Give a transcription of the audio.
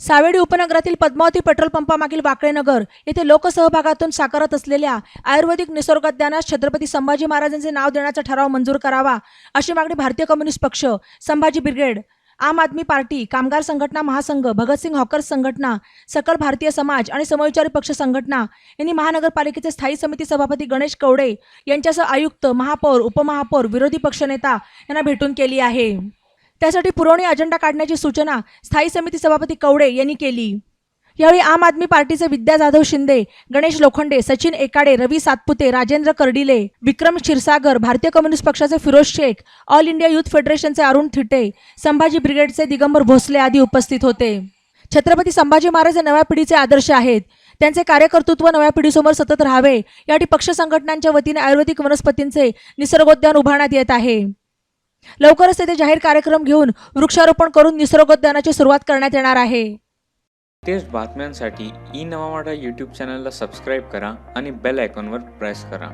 सावेडी उपनगरातील पद्मावती पेट्रोल पंपामागील वाकळेनगर येथे लोकसहभागातून साकारत असलेल्या आयुर्वेदिक निसर्गोद्यानास छत्रपती संभाजी महाराजांचे नाव देण्याचा ठराव मंजूर करावा अशी मागणी भारतीय कम्युनिस्ट पक्ष संभाजी ब्रिगेड आम आदमी पार्टी कामगार संघटना महासंघ भगतसिंग हॉकर्स संघटना सकल भारतीय समाज आणि समविचारी पक्ष संघटना यांनी महानगरपालिकेचे स्थायी समिती सभापती गणेश कवडे यांच्यासह आयुक्त महापौर उपमहापौर विरोधी पक्षनेता यांना भेटून केली आहे. त्यासाठी पुरवणी अजेंडा काढण्याची सूचना स्थायी समिती सभापती कवडे यांनी केली. यावेळी आम आदमी पार्टीचे विद्या जाधव शिंदे गणेश लोखंडे सचिन एकाडे रवी सातपुते राजेंद्र कर्डिले विक्रम क्षीरसागर भारतीय कम्युनिस्ट पक्षाचे Firoz Shaikh all India youth फेडरेशनचे Arun Thite Sambhaji ब्रिगेडचे दिगंबर भोसले आदी उपस्थित होते. छत्रपती संभाजी महाराज हे नव्या पिढीचे आदर्श आहेत. त्यांचे कार्यकर्तृत्व नव्या पिढीसमोर सतत राहावे यासाठी पक्ष संघटनांच्या वतीने आयुर्वेदिक वनस्पतींचे निसर्गोद्यान उभारण्यात येत आहे. लवकरच तेथे जाहीर कार्यक्रम घेऊन वृक्षारोपण करून निसर्गोद्यानाची सुरुवात करण्यात येणार आहे. तेच बातम्यांसाठी ई नवा यूट्यूब चॅनलला सबस्क्राईब करा आणि बेल आयकॉनवर प्रेस करा.